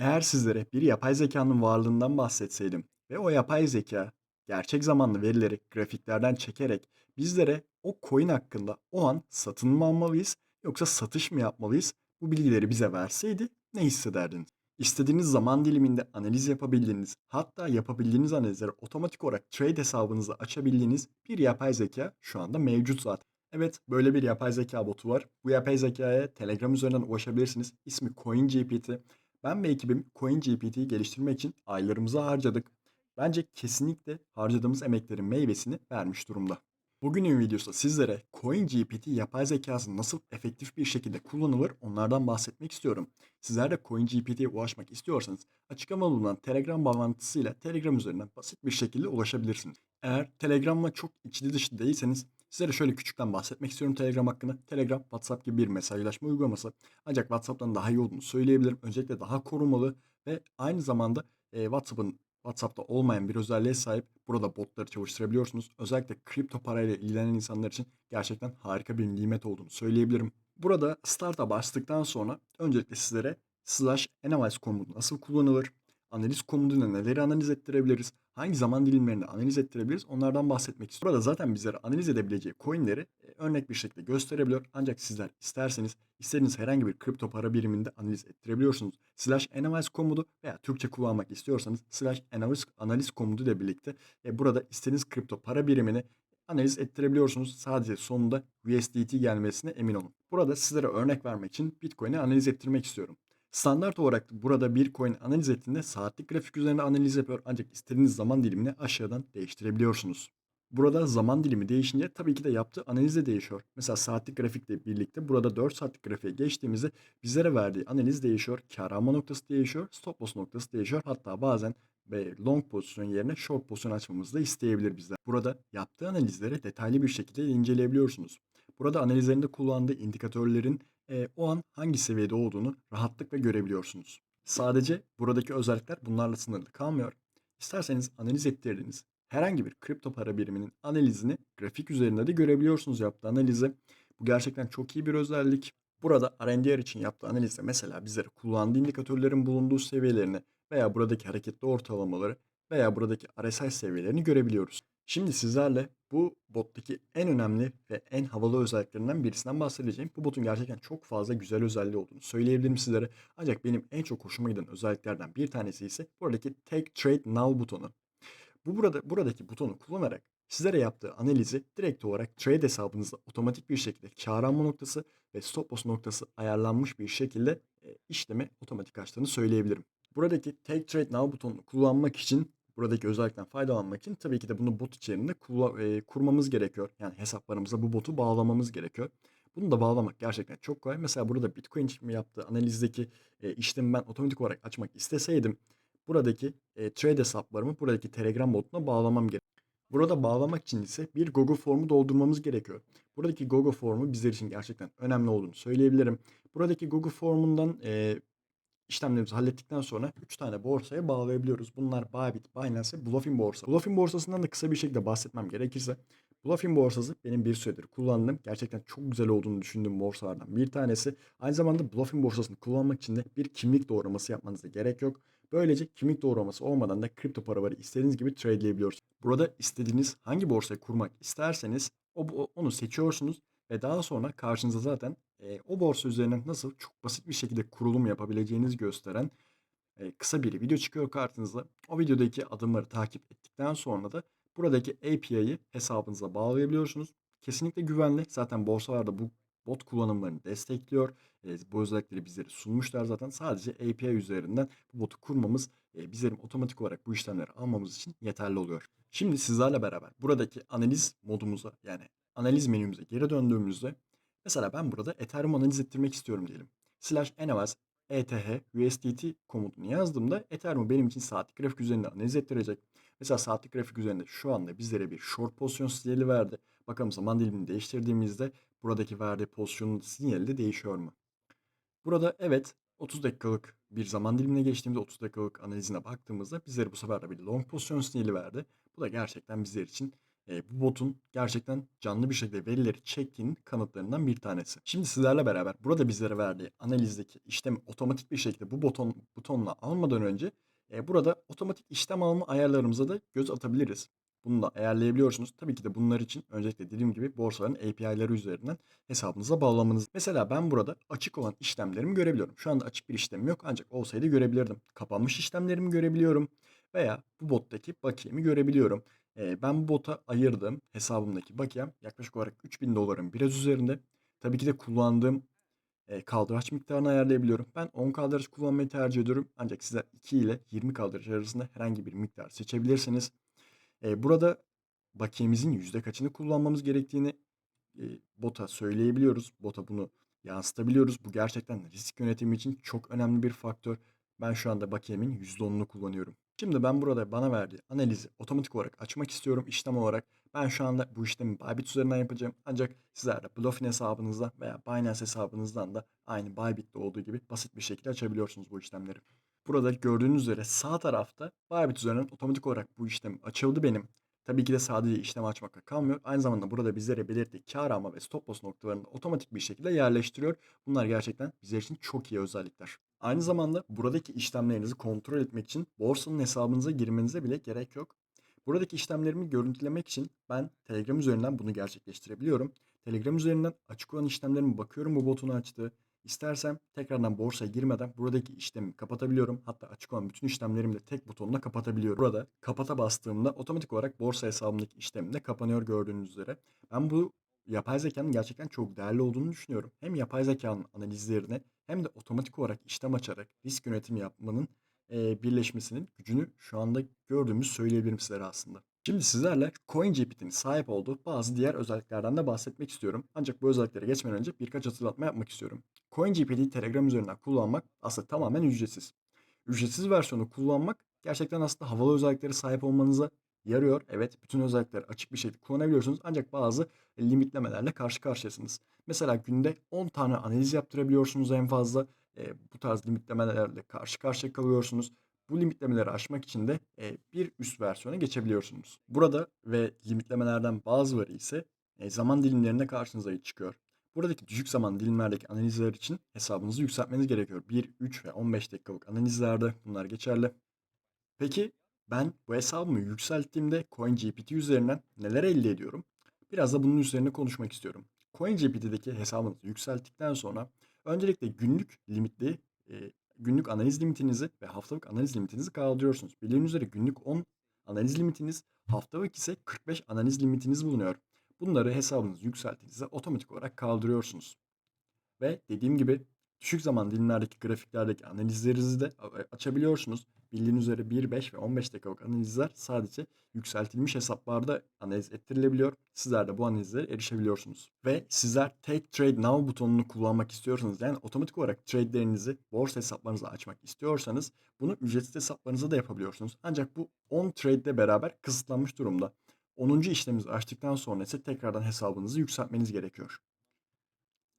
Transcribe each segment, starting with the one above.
Eğer sizlere bir yapay zekanın varlığından bahsetseydim ve o yapay zeka gerçek zamanlı verileri grafiklerden çekerek bizlere o coin hakkında o an satın mı almalıyız yoksa satış mı yapmalıyız bu bilgileri bize verseydi ne hissederdiniz? İstediğiniz zaman diliminde analiz yapabildiğiniz, hatta yapabildiğiniz analizleri otomatik olarak trade hesabınızı açabildiğiniz bir yapay zeka şu anda mevcut zaten. Evet, böyle bir yapay zeka botu var. Bu yapay zekaya Telegram üzerinden ulaşabilirsiniz. İsmi CoinGPT. Ben ve ekibim CoinGPT'yi geliştirmek için aylarımızı harcadık. Bence kesinlikle harcadığımız emeklerin meyvesini vermiş durumda. Bugünün videosunda sizlere CoinGPT yapay zekası nasıl efektif bir şekilde kullanılır onlardan bahsetmek istiyorum. Sizler de CoinGPT'ye ulaşmak istiyorsanız açıklamada bulunan Telegram bağlantısıyla Telegram üzerinden basit bir şekilde ulaşabilirsiniz. Eğer Telegram'la çok içli dışlı değilseniz sizlere şöyle küçükten bahsetmek istiyorum Telegram hakkında. Telegram WhatsApp gibi bir mesajlaşma uygulaması. Ancak WhatsApp'tan daha iyi olduğunu söyleyebilirim. Öncelikle daha korumalı ve aynı zamanda e, WhatsApp'ın WhatsApp'ta olmayan bir özelliğe sahip. Burada botları çalıştırabiliyorsunuz. Özellikle kripto parayla ilgilenen insanlar için gerçekten harika bir nimet olduğunu söyleyebilirim. Burada Start'a bastıktan sonra öncelikle sizlere slash analyze komutu nasıl kullanılır, analiz komutuyla neleri analiz ettirebiliriz, hangi zaman dilimlerini analiz ettirebiliriz onlardan bahsetmek istiyorum. Burada zaten bizlere analiz edebileceği coinleri e, örnek bir şekilde gösterebiliyor. Ancak sizler isterseniz istediğiniz herhangi bir kripto para biriminde analiz ettirebiliyorsunuz. Slash analyze komutu veya Türkçe kullanmak istiyorsanız slash analiz, analiz komutu ile birlikte e, burada istediğiniz kripto para birimini analiz ettirebiliyorsunuz. Sadece sonunda USDT gelmesine emin olun. Burada sizlere örnek vermek için Bitcoin'i analiz ettirmek istiyorum. Standart olarak burada bir coin analiz ettiğinde saatlik grafik üzerinde analiz yapıyor ancak istediğiniz zaman dilimini aşağıdan değiştirebiliyorsunuz. Burada zaman dilimi değişince tabii ki de yaptığı analiz de değişiyor. Mesela saatlik grafikle birlikte burada 4 saatlik grafiğe geçtiğimizde bizlere verdiği analiz değişiyor. Kar alma noktası değişiyor. Stop loss noktası değişiyor. Hatta bazen long pozisyon yerine short pozisyon açmamızı da isteyebilir bizler. Burada yaptığı analizleri detaylı bir şekilde inceleyebiliyorsunuz. Burada analizlerinde kullandığı indikatörlerin e, o an hangi seviyede olduğunu rahatlıkla görebiliyorsunuz. Sadece buradaki özellikler bunlarla sınırlı kalmıyor. İsterseniz analiz ettirdiğiniz herhangi bir kripto para biriminin analizini grafik üzerinde de görebiliyorsunuz yaptığı analizi. Bu gerçekten çok iyi bir özellik. Burada RNDR için yaptığı analizde mesela bizlere kullandığı indikatörlerin bulunduğu seviyelerini veya buradaki hareketli ortalamaları veya buradaki RSI seviyelerini görebiliyoruz. Şimdi sizlerle bu bottaki en önemli ve en havalı özelliklerinden birisinden bahsedeceğim. Bu botun gerçekten çok fazla güzel özelliği olduğunu söyleyebilirim sizlere. Ancak benim en çok hoşuma giden özelliklerden bir tanesi ise buradaki Take Trade Now butonu. Bu burada buradaki butonu kullanarak sizlere yaptığı analizi direkt olarak trade hesabınızda otomatik bir şekilde kâr alma noktası ve stop loss noktası ayarlanmış bir şekilde e, işlemi otomatik açtığını söyleyebilirim. Buradaki Take Trade Now butonunu kullanmak için buradaki özellikten faydalanmak için tabii ki de bunu bot içerisinde kurmamız gerekiyor. Yani hesaplarımıza bu botu bağlamamız gerekiyor. Bunu da bağlamak gerçekten çok kolay. Mesela burada Bitcoin için yaptığı analizdeki e, işlemi ben otomatik olarak açmak isteseydim buradaki trade hesaplarımı buradaki Telegram botuna bağlamam gerekiyor. Burada bağlamak için ise bir Google formu doldurmamız gerekiyor. Buradaki Google formu bizler için gerçekten önemli olduğunu söyleyebilirim. Buradaki Google formundan e, işlemlerimizi hallettikten sonra 3 tane borsaya bağlayabiliyoruz. Bunlar Bybit, Binance ve Bluffin borsa. Bluffin borsasından da kısa bir şekilde bahsetmem gerekirse Bluffin borsası benim bir süredir kullandığım gerçekten çok güzel olduğunu düşündüğüm borsalardan bir tanesi. Aynı zamanda Bluffin borsasını kullanmak için de bir kimlik doğraması yapmanıza gerek yok. Böylece kimlik doğraması olmadan da kripto paraları istediğiniz gibi tradeleyebiliyorsunuz. Burada istediğiniz hangi borsayı kurmak isterseniz onu seçiyorsunuz ve daha sonra karşınıza zaten e, o borsa üzerinden nasıl çok basit bir şekilde kurulum yapabileceğinizi gösteren e, kısa bir video çıkıyor kartınıza. O videodaki adımları takip ettikten sonra da buradaki API'yi hesabınıza bağlayabiliyorsunuz. Kesinlikle güvenli. Zaten borsalarda bu bot kullanımlarını destekliyor. E, bu özellikleri bizlere sunmuşlar zaten. Sadece API üzerinden bu botu kurmamız e, bizlerin otomatik olarak bu işlemleri almamız için yeterli oluyor. Şimdi sizlerle beraber buradaki analiz modumuza yani analiz menümüze geri döndüğümüzde mesela ben burada Ethereum analiz ettirmek istiyorum diyelim. Slash analyze ETH USDT komutunu yazdığımda Ethereum benim için saatlik grafik üzerinde analiz ettirecek. Mesela saatlik grafik üzerinde şu anda bizlere bir short pozisyon sinyali verdi. Bakalım zaman dilimini değiştirdiğimizde buradaki verdiği pozisyonun sinyali de değişiyor mu? Burada evet 30 dakikalık bir zaman dilimine geçtiğimizde 30 dakikalık analizine baktığımızda bizlere bu sefer de bir long pozisyon sinyali verdi. Bu da gerçekten bizler için Eee, bu botun gerçekten canlı bir şekilde verileri çektiğinin kanıtlarından bir tanesi. Şimdi sizlerle beraber burada bizlere verdiği analizdeki işlemi otomatik bir şekilde bu buton butonla almadan önce, eee, burada otomatik işlem alma ayarlarımıza da göz atabiliriz. Bunu da ayarlayabiliyorsunuz. Tabii ki de bunlar için öncelikle dediğim gibi borsaların API'leri üzerinden hesabınıza bağlamanız. Mesela ben burada açık olan işlemlerimi görebiliyorum. Şu anda açık bir işlemim yok ancak olsaydı görebilirdim. Kapanmış işlemlerimi görebiliyorum veya bu bottaki bakiyemi görebiliyorum. Ben bu bota ayırdığım hesabımdaki bakiyem yaklaşık olarak $3000'ın biraz üzerinde. Tabii ki de kullandığım, eee, kaldıraç miktarını ayarlayabiliyorum. Ben 10 kaldıraç kullanmayı tercih ediyorum ancak sizler 2 ile 20 kaldıraç arasında herhangi bir miktar seçebilirsiniz. Burada bakiyemizin yüzde kaçını kullanmamız gerektiğini, bota söyleyebiliyoruz. Bota bunu yansıtabiliyoruz. Bu gerçekten risk yönetimi için çok önemli bir faktör. Ben şu anda bakiyemin %10'unu kullanıyorum. Şimdi ben burada bana verdiği analizi otomatik olarak açmak istiyorum işlem olarak. Ben şu anda bu işlemi Bybit üzerinden yapacağım. Ancak sizler de Bluefin hesabınızdan veya Binance hesabınızdan da aynı Bybit'te olduğu gibi basit bir şekilde açabiliyorsunuz bu işlemleri. Burada gördüğünüz üzere sağ tarafta Bybit üzerinden otomatik olarak bu işlem açıldı benim. Tabii ki de sadece işlem açmakla kalmıyor. Aynı zamanda burada bizlere belirttiği kâr alma ve stop loss noktalarını otomatik bir şekilde yerleştiriyor. Bunlar gerçekten bizler için çok iyi özellikler. Aynı zamanda buradaki işlemlerinizi kontrol etmek için borsanın hesabınıza girmenize bile gerek yok. Buradaki işlemlerimi görüntülemek için ben Telegram üzerinden bunu gerçekleştirebiliyorum. Telegram üzerinden açık olan işlemlerime bakıyorum bu botunu açtı. İstersem tekrardan borsaya girmeden buradaki işlemi kapatabiliyorum. Hatta açık olan bütün işlemlerimi de tek butonla kapatabiliyorum. Burada kapata bastığımda otomatik olarak borsa hesabımdaki işlemim de kapanıyor gördüğünüz üzere. Ben bu yapay zekanın gerçekten çok değerli olduğunu düşünüyorum. Hem yapay zekanın analizlerini hem de otomatik olarak işlem açarak risk yönetimi yapmanın, eee, birleşmesinin gücünü şu anda gördüğümüzü söyleyebilirim sizlere aslında. Şimdi sizlerle CoinGPT'nin sahip olduğu bazı diğer özelliklerden de bahsetmek istiyorum. Ancak bu özelliklere geçmeden önce birkaç hatırlatma yapmak istiyorum. CoinGPT'yi Telegram üzerinden kullanmak aslında tamamen ücretsiz. Ücretsiz versiyonu kullanmak gerçekten aslında havalı özelliklere sahip olmanıza yarıyor. Evet, bütün özellikleri açık bir şekilde kullanabiliyorsunuz ancak bazı limitlemelerle karşı karşıyasınız. Mesela günde 10 tane analiz yaptırabiliyorsunuz en fazla. Eee, bu tarz limitlemelerle karşı karşıya kalıyorsunuz. Bu limitlemeleri aşmak için de, eee, bir üst versiyona geçebiliyorsunuz. Burada ve limitlemelerden bazıları ise, eee, zaman dilimlerinde karşınıza çıkıyor. Buradaki düşük zaman dilimlerdeki analizler için hesabınızı yükseltmeniz gerekiyor. 1, 3 ve 15 dakikalık analizlerde bunlar geçerli. Peki ben bu hesabımı yükselttiğimde CoinGPT üzerinden neler elde ediyorum? Biraz da bunun üzerine konuşmak istiyorum. CoinGPT'deki hesabınızı yükselttikten sonra öncelikle günlük limitli, eee, günlük analiz limitinizi ve haftalık analiz limitinizi kaldırıyorsunuz. Bildiğiniz üzere günlük 10 analiz limitiniz, haftalık ise 45 analiz limitiniz bulunuyor. Bunları hesabınızı yükselttiğinizde otomatik olarak kaldırıyorsunuz. Ve dediğim gibi düşük zaman dilimlerdeki grafiklerdeki analizlerinizi de açabiliyorsunuz. Bildiğiniz üzere 1, 5 ve 15 dakikalık analizler sadece yükseltilmiş hesaplarda analiz ettirilebiliyor. Sizler de bu analizlere erişebiliyorsunuz. Ve sizler Take Trade Now butonunu kullanmak istiyorsanız yani otomatik olarak trade'lerinizi borsa hesaplarınıza açmak istiyorsanız bunu ücretsiz hesaplarınıza da yapabiliyorsunuz. Ancak bu 10 trade ile beraber kısıtlanmış durumda. 10. işleminizi açtıktan sonra ise tekrardan hesabınızı yükseltmeniz gerekiyor.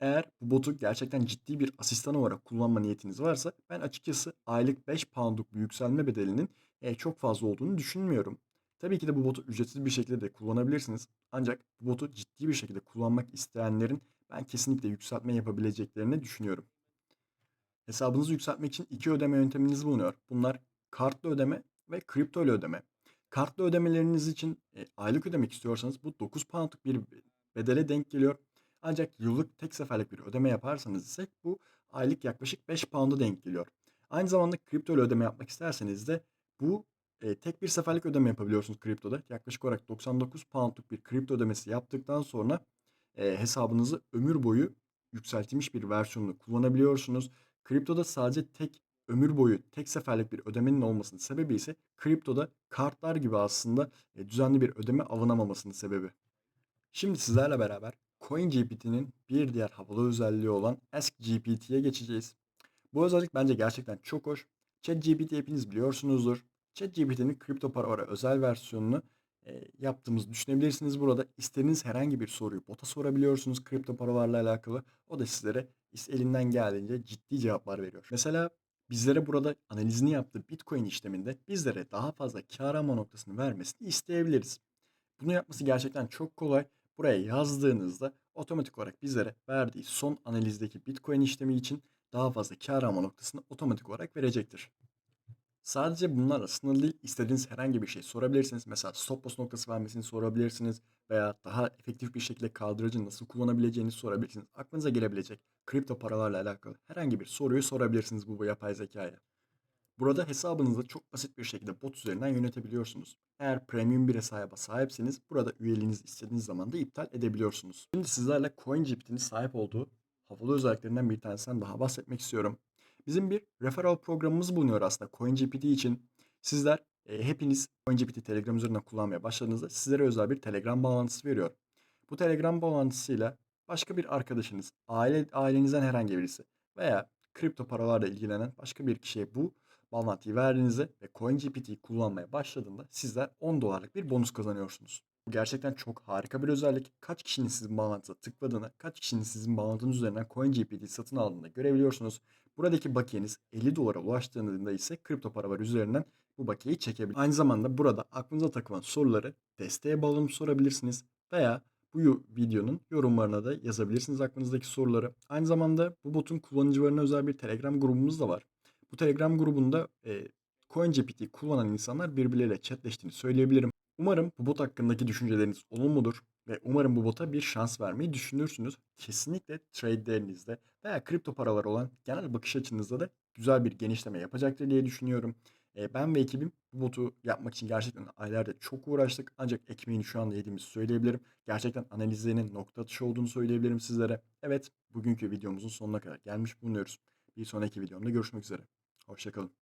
Eğer bu botu gerçekten ciddi bir asistan olarak kullanma niyetiniz varsa ben açıkçası aylık 5 pound'luk bir yükselme bedelinin eee, çok fazla olduğunu düşünmüyorum. Tabii ki de bu botu ücretsiz bir şekilde de kullanabilirsiniz. Ancak bu botu ciddi bir şekilde kullanmak isteyenlerin ben kesinlikle yükseltme yapabileceklerini düşünüyorum. Hesabınızı yükseltmek için iki ödeme yönteminiz bulunuyor. Bunlar kartlı ödeme ve kripto ile ödeme. Kartlı ödemeleriniz için e, aylık ödemek istiyorsanız bu 9 poundluk bir bedele denk geliyor. Ancak yıllık tek seferlik bir ödeme yaparsanız ise bu aylık yaklaşık 5 pound'a denk geliyor. Aynı zamanda kripto ile ödeme yapmak isterseniz de bu e, tek bir seferlik ödeme yapabiliyorsunuz kriptoda. Yaklaşık olarak 99 poundluk bir kripto ödemesi yaptıktan sonra e, hesabınızı ömür boyu yükseltilmiş bir versiyonunu kullanabiliyorsunuz. Kriptoda sadece tek ömür boyu tek seferlik bir ödemenin olmasının sebebi ise kriptoda kartlar gibi aslında e, düzenli bir ödeme alınamamasının sebebi. Şimdi sizlerle beraber CoinGPT'nin bir diğer havalı özelliği olan AskGPT'ye geçeceğiz. Bu özellik bence gerçekten çok hoş. ChatGPT hepiniz biliyorsunuzdur. ChatGPT'nin kripto paralara özel versiyonunu e, yaptığımızı düşünebilirsiniz. Burada istediğiniz herhangi bir soruyu bota sorabiliyorsunuz kripto paralarla alakalı. O da sizlere elinden geldiğince ciddi cevaplar veriyor. Mesela bizlere burada analizini yaptığı Bitcoin işleminde bizlere daha fazla kâr alma noktasını vermesini isteyebiliriz. Bunu yapması gerçekten çok kolay. Buraya yazdığınızda otomatik olarak bizlere verdiği son analizdeki Bitcoin işlemi için daha fazla kâr alma noktasını otomatik olarak verecektir. Sadece bunlarla sınırlı değil, istediğiniz herhangi bir şey sorabilirsiniz. Mesela stop loss noktası vermesini sorabilirsiniz veya daha efektif bir şekilde kaldırıcı nasıl kullanabileceğinizi sorabilirsiniz. Aklınıza gelebilecek kripto paralarla alakalı herhangi bir soruyu sorabilirsiniz bu, bu yapay zekaya. Burada hesabınızı çok basit bir şekilde bot üzerinden yönetebiliyorsunuz. Eğer premium bir hesaba sahipseniz burada üyeliğinizi istediğiniz zaman da iptal edebiliyorsunuz. Şimdi sizlerle CoinGPT'nin sahip olduğu havalı özelliklerinden bir tanesinden daha bahsetmek istiyorum. Bizim bir referral programımız bulunuyor aslında CoinGPT için. Sizler e, hepiniz CoinGPT Telegram üzerinden kullanmaya başladığınızda sizlere özel bir Telegram bağlantısı veriyor. Bu Telegram bağlantısıyla başka bir arkadaşınız, aile ailenizden herhangi birisi veya kripto paralarla ilgilenen başka bir kişiye bu bağlantıyı verdiğinizde ve CoinGPT'yi kullanmaya başladığında sizler 10 dolarlık bir bonus kazanıyorsunuz. Bu gerçekten çok harika bir özellik. Kaç kişinin sizin bağlantınıza tıkladığını, kaç kişinin sizin bağlantınız üzerinden CoinGPT satın aldığını görebiliyorsunuz. Buradaki bakiyeniz 50 dolara ulaştığında ise kripto paralar üzerinden bu bakiyeyi çekebilirsiniz. Aynı zamanda burada aklınıza takılan soruları desteğe bağlanıp sorabilirsiniz veya bu videonun yorumlarına da yazabilirsiniz aklınızdaki soruları. Aynı zamanda bu botun kullanıcılarına özel bir Telegram grubumuz da var. Bu Telegram grubunda e, CoinGPT kullanan insanlar birbirleriyle chatleştiğini söyleyebilirim. Umarım bu bot hakkındaki düşünceleriniz olumludur ve umarım bu bota bir şans vermeyi düşünürsünüz. Kesinlikle trade'lerinizde veya kripto paralar olan genel bakış açınızda da güzel bir genişleme yapacaktır diye düşünüyorum. Ben ve ekibim bu botu yapmak için gerçekten aylarda çok uğraştık. Ancak ekmeğini şu anda yediğimizi söyleyebilirim. Gerçekten analizlerinin nokta atışı olduğunu söyleyebilirim sizlere. Evet, bugünkü videomuzun sonuna kadar gelmiş bulunuyoruz. Bir sonraki videomda görüşmek üzere. Hoşçakalın.